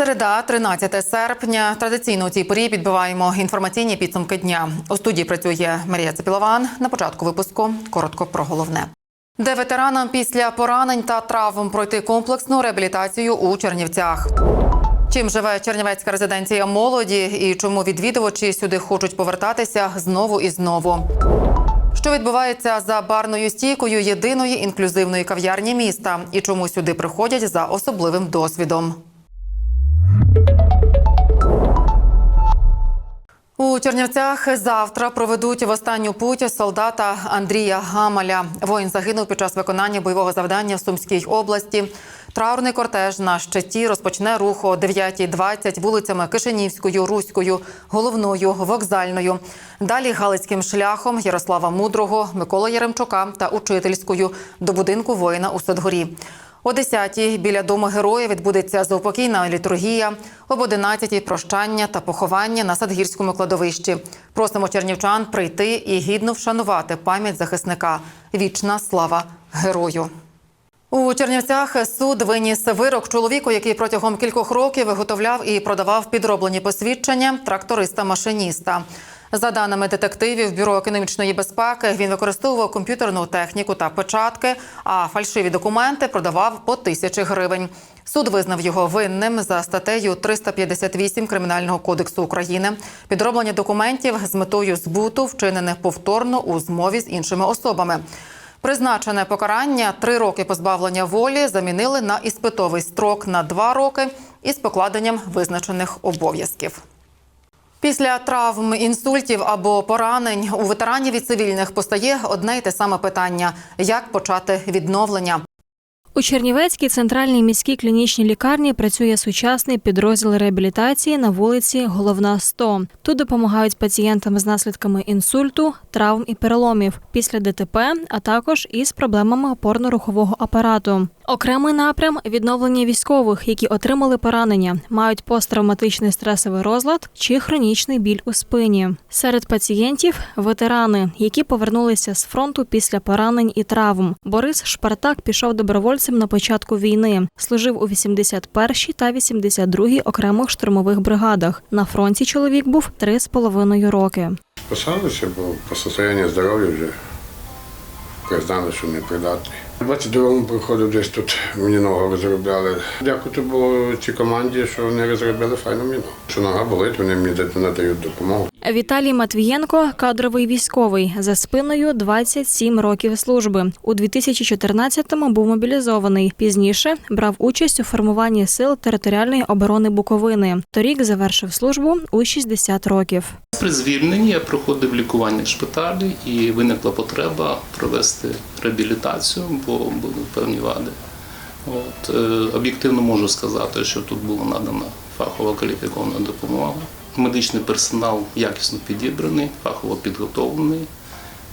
Середа, 13 серпня. Традиційно у цій порі підбиваємо інформаційні підсумки дня. У студії працює Марія Цепілован. На початку випуску коротко про головне. Де ветеранам після поранень та травм пройти комплексну реабілітацію у Чернівцях. Чим живе Чернівецька резиденція молоді і чому відвідувачі сюди хочуть повертатися знову і знову? Що відбувається за барною стійкою єдиної інклюзивної кав'ярні міста і чому сюди приходять за особливим досвідом? У Чернівцях завтра проведуть в останню путь солдата Андрія Гамаля. Воїн загинув під час виконання бойового завдання в Сумській області. Траурний кортеж на щиті розпочне рух о 9.20 вулицями Кишинівською, Руською, Головною, Вокзальною. Далі Галицьким шляхом Ярослава Мудрого, Микола Яремчука та Учительською до будинку воїна у Садгорі. О 10-й біля дому героя відбудеться заупокійна літургія. Об 11-й прощання та поховання на Садгірському кладовищі. Просимо чернівчан прийти і гідно вшанувати пам'ять захисника. Вічна слава герою. У Чернівцях суд виніс вирок чоловіку, який протягом кількох років виготовляв і продавав підроблені посвідчення тракториста-машиніста. За даними детективів Бюро економічної безпеки, він використовував комп'ютерну техніку та печатки, а фальшиві документи продавав по тисячі гривень. Суд визнав його винним за статтею 358 Кримінального кодексу України. Підроблення документів з метою збуту, вчинених повторно у змові з іншими особами. Призначене покарання три роки позбавлення волі замінили на іспитовий строк на два роки із покладенням визначених обов'язків. Після травм, інсультів або поранень у ветеранів і цивільних постає одне й те саме питання: як почати відновлення. У Чернівецькій центральній міській клінічній лікарні працює сучасний підрозділ реабілітації на вулиці Головна 100. Тут допомагають пацієнтам з наслідками інсульту, травм і переломів після ДТП, а також із проблемами опорно-рухового апарату. Окремий напрям відновлення військових, які отримали поранення, мають посттравматичний стресовий розлад чи хронічний біль у спині. Серед пацієнтів ветерани, які повернулися з фронту після поранень і травм. Борис Шпартак пішов добровольцем на початку війни. Служив у 81-й та 82-й окремих штурмових бригадах. На фронті чоловік був три з половиною роки. Посадився, бо по состоянню здоров'я вже признали, що не придатний. У 22-му приходив десь тут, мені ногу розробляли. Дякую було цій команді, що вони розробили файну міну. Що нога болить, вони мені надають допомогу. Віталій Матвієнко кадровий військовий за спиною 27 років служби. У 2014-му був мобілізований. Пізніше брав участь у формуванні сил територіальної оборони Буковини. Торік завершив службу у 60 років. При звільненні я проходив лікування в шпиталі і виникла потреба провести реабілітацію, бо були певні вади. От, е, об'єктивно можу сказати, що тут була надана фахова кваліфікована допомога. Медичний персонал якісно підібраний, фахово підготовлений,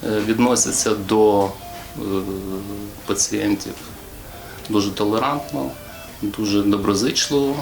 е, відноситься до е, пацієнтів дуже толерантно, дуже доброзичливо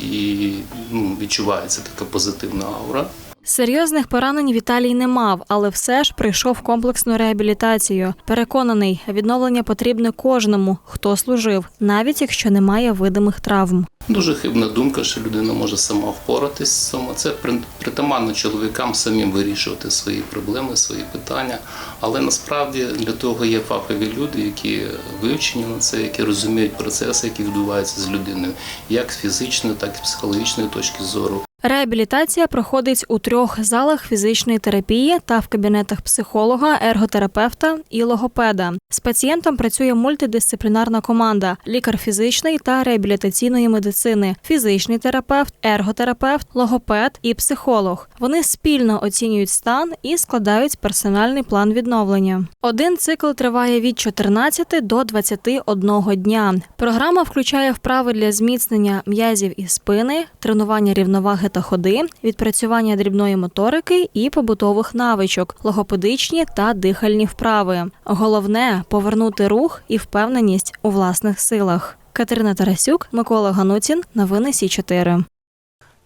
і ну, відчувається така позитивна аура. Серйозних поранень Віталій не мав, але все ж прийшов комплексну реабілітацію. Переконаний, відновлення потрібне кожному, хто служив, навіть якщо немає видимих травм. Дуже хибна думка, що людина може сама впоратись з цим. Це при- притаманно чоловікам самим вирішувати свої проблеми, свої питання. Але насправді для того є фахові люди, які вивчені на це, які розуміють процеси, які відбуваються з людиною, як з фізичної, так і з психологічної точки зору. Реабілітація проходить у трьох залах фізичної терапії та в кабінетах психолога, ерготерапевта і логопеда. З пацієнтом працює мультидисциплінарна команда: лікар фізичної та реабілітаційної медицини, фізичний терапевт, ерготерапевт, логопед і психолог. Вони спільно оцінюють стан і складають персональний план відновлення. Один цикл триває від 14 до 21 дня. Програма включає вправи для зміцнення м'язів і спини, тренування рівноваги та ходи, відпрацювання дрібної моторики і побутових навичок, логопедичні та дихальні вправи. Головне повернути рух і впевненість у власних силах. Катерина Тарасюк, Микола Гануцін. Новини Сі 4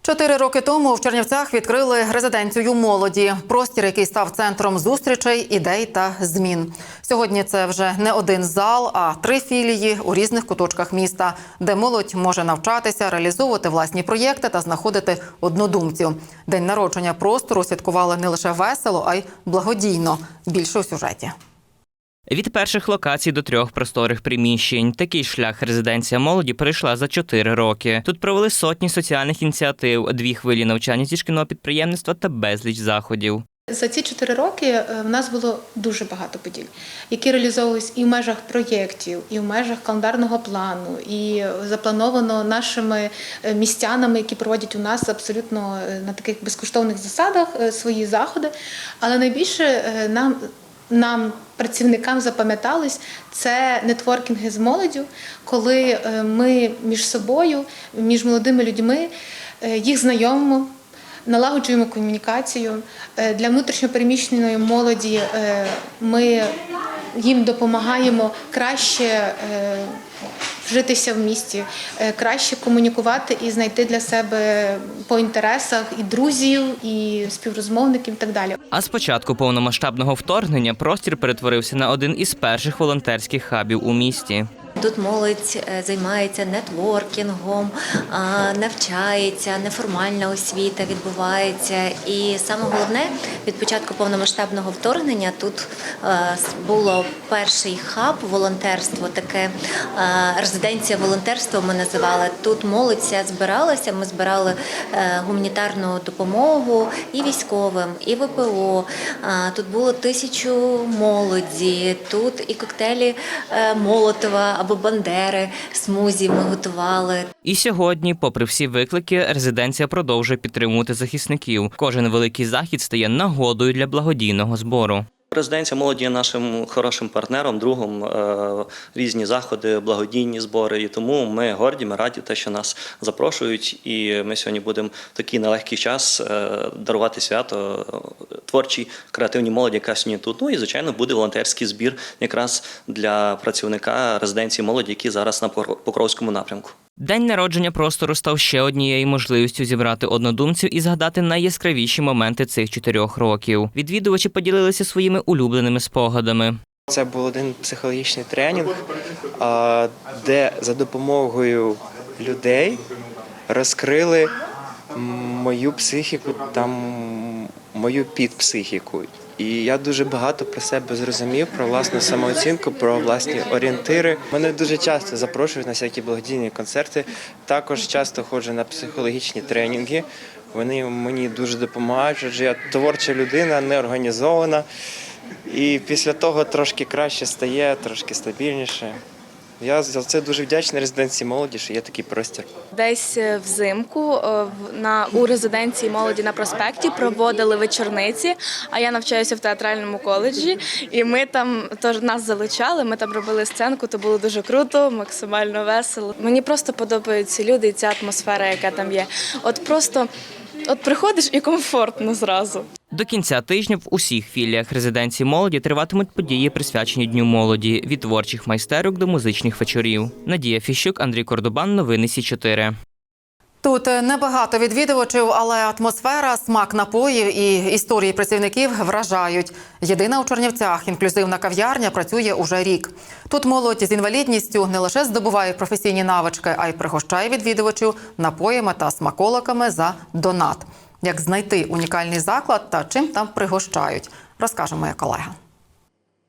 Чотири роки тому в Чернівцях відкрили резиденцію молоді. Простір, який став центром зустрічей, ідей та змін. Сьогодні це вже не один зал, а три філії у різних куточках міста, де молодь може навчатися, реалізовувати власні проєкти та знаходити однодумців. День народження простору святкували не лише весело, а й благодійно. Більше у сюжеті. Від перших локацій до трьох просторих приміщень. Такий шлях резиденція молоді пройшла за чотири роки. Тут провели сотні соціальних ініціатив, дві хвилі навчання зі шкільного підприємництва та безліч заходів. За ці чотири роки е, в нас було дуже багато подій, які реалізовувались і в межах проєктів, і в межах календарного плану, і заплановано нашими е, містянами, які проводять у нас абсолютно е, на таких безкоштовних засадах свої заходи. Але найбільше нам, нам працівникам запам'ятались це нетворкінги з молоддю, коли е, ми між собою, між молодими людьми е, їх знайомимо. Налагоджуємо комунікацію Е, для внутрішньопереміщеної молоді. Ми їм допомагаємо краще вжитися в місті, е, краще комунікувати і знайти для себе по інтересах і друзів, і співрозмовників, і так далі. А з початку повномасштабного вторгнення простір перетворився на один із перших волонтерських хабів у місті. Тут молодь е, займається нетворкінгом, навчається, неформальна освіта відбувається. І саме головне, від початку повномасштабного вторгнення тут е, було перший хаб волонтерство, таке е, резиденція волонтерства. Ми називали. Тут молодь збиралася. Ми збирали гуманітарну допомогу і військовим, і ВПО. Тут було тисячу молоді, тут і коктейлі Молотова або Бандери, смузі ми готували. І сьогодні, попри всі виклики, резиденція продовжує підтримувати захисників. Кожен великий захід стає нагодою для благодійного збору. Резиденція молоді є нашим хорошим партнером, другом, е, різні заходи, благодійні збори. І тому ми горді, ми раді те, що нас запрошують. І ми сьогодні будемо в такий нелегкий час е, дарувати свято е, творчій, креативній молоді, яка сьогодні тут. Ну і звичайно буде волонтерський збір якраз для працівника резиденції молоді, який зараз на Покро- Покровському напрямку. День народження простору став ще однією можливістю зібрати однодумців і згадати найяскравіші моменти цих чотирьох років. Відвідувачі поділилися своїми улюбленими спогадами. Це був один психологічний тренінг, де за допомогою людей розкрили мою психіку та м, мою підпсихіку. І я дуже багато про себе зрозумів, про власну самооцінку, про власні орієнтири. Мене дуже часто запрошують на всякі благодійні концерти. Також часто ходжу на психологічні тренінги. Вони мені дуже допомагають, адже я творча людина, неорганізована. І після того трошки краще стає, трошки стабільніше. Я за це дуже вдячний резиденції молоді, що є такий простір. Десь е, взимку е, на у резиденції молоді на проспекті проводили вечорниці. А я навчаюся в театральному коледжі, і ми там тож нас залучали. Ми там робили сценку. То було дуже круто, максимально весело. Мені просто подобаються люди і ця атмосфера, яка там є. От просто от приходиш і комфортно зразу. До кінця тижня в усіх філіях резиденції молоді триватимуть події, присвячені Дню молоді від творчих майстерок до музичних вечорів. Надія Фіщук, Андрій Кордобан. Новини Сі 4 Тут небагато відвідувачів, але атмосфера, смак напоїв і історії працівників вражають. Єдина у Чернівцях інклюзивна кав'ярня працює уже рік. Тут молодь з інвалідністю не лише здобуває професійні навички, а й пригощає відвідувачів напоями та смаколиками за донат. Як знайти унікальний заклад та чим там пригощають, розкаже моя колега.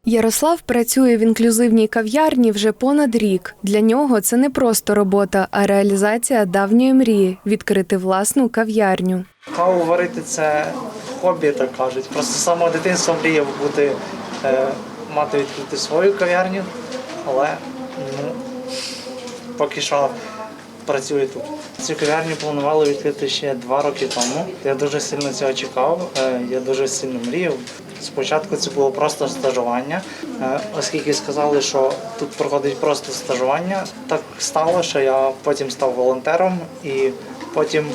Ярослав працює в інклюзивній кав'ярні вже понад рік. Для нього це не просто робота, а реалізація давньої мрії відкрити власну кав'ярню. Каву варити це хобі, так кажуть. Просто з самого дитинства мріяв бути, е, мати відкрити свою кав'ярню, але ну, поки що працюю тут. Цю кав'ярню планували відкрити ще два роки тому. Я дуже сильно цього чекав, е, я дуже сильно мріяв. Спочатку це було просто стажування, е, оскільки сказали, що тут проходить просто стажування. Так стало, що я потім став волонтером і потім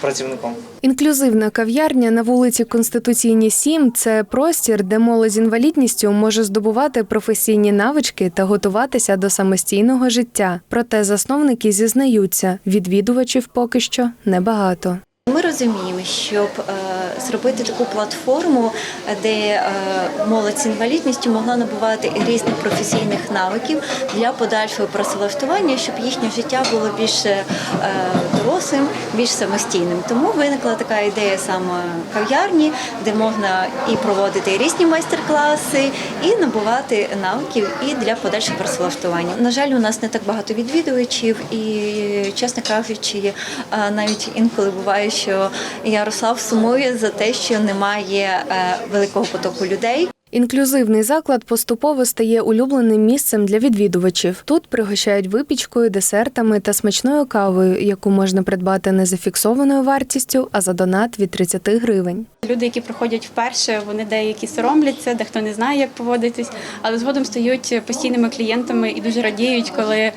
працівником. Інклюзивна кав'ярня на вулиці Конституційній 7 – це простір, де молодь з інвалідністю може здобувати професійні навички та готуватися до самостійного життя. Проте засновники зізнаються, відвідувачів поки що небагато. Ми розуміємо, щоб е, зробити таку платформу, де е, молодь з інвалідністю могла набувати різних професійних навиків для подальшого працевлаштування, щоб їхнє життя було більш е, дорослим, більш самостійним. Тому виникла така ідея саме кав'ярні, де можна і проводити різні майстер-класи, і набувати навиків і для подальшого працевлаштування. На жаль, у нас не так багато відвідувачів, і чесно кажучи, навіть інколи буває, що Ярослав сумує за те, що немає е, великого потоку людей. Інклюзивний заклад поступово стає улюбленим місцем для відвідувачів. Тут пригощають випічкою, десертами та смачною кавою, яку можна придбати не за фіксованою вартістю, а за донат від 30 гривень. Люди, які приходять вперше, вони деякі соромляться, дехто не знає, як поводитись, але згодом стають постійними клієнтами і дуже радіють, коли е,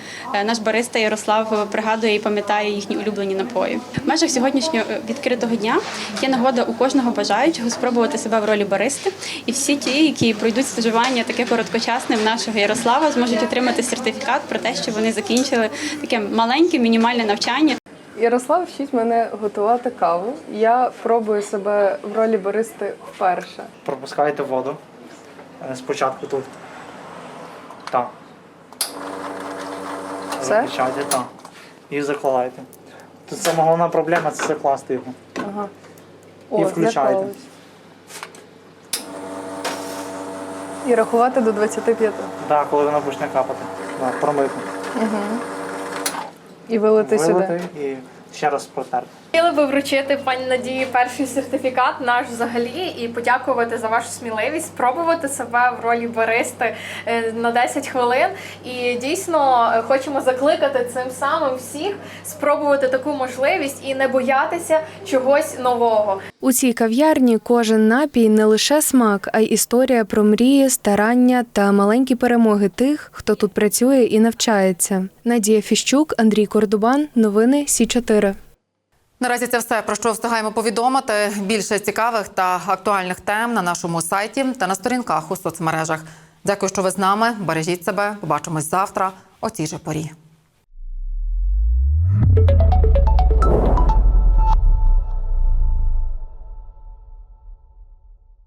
наш бариста Ярослав пригадує і пам'ятає їхні улюблені напої. В межах сьогоднішнього е, відкритого дня є нагода у кожного бажаючого спробувати себе в ролі баристи. І всі ті, які пройдуть стажування таке короткочасне в нашого Ярослава, зможуть отримати сертифікат про те, що вони закінчили таке маленьке мінімальне навчання. Ярослав вчить мене готувати каву. Я пробую себе в ролі баристи вперше. Пропускаєте воду. Е, Спочатку тут. Так. Все? Виключайте, так. І закладаєте. Тут сама головна проблема це закласти його. Ага. І включаєте. заклалось. І рахувати до 25. Так, коли вона почне капати. Так, промити. І вилити Вилити і ще раз протерти. Хотіли би вручити пані Надії перший сертифікат наш взагалі і подякувати за вашу сміливість, спробувати себе в ролі баристи е, на 10 хвилин. І дійсно е, хочемо закликати цим самим всіх спробувати таку можливість і не боятися чогось нового. У цій кав'ярні кожен напій не лише смак, а й історія про мрії, старання та маленькі перемоги тих, хто тут працює і навчається. Надія Фіщук, Андрій Кордубан. Новини Сі 4 Наразі це все про що встигаємо повідомити. Більше цікавих та актуальних тем на нашому сайті та на сторінках у соцмережах. Дякую, що ви з нами. Бережіть себе. Побачимось завтра о цій же порі.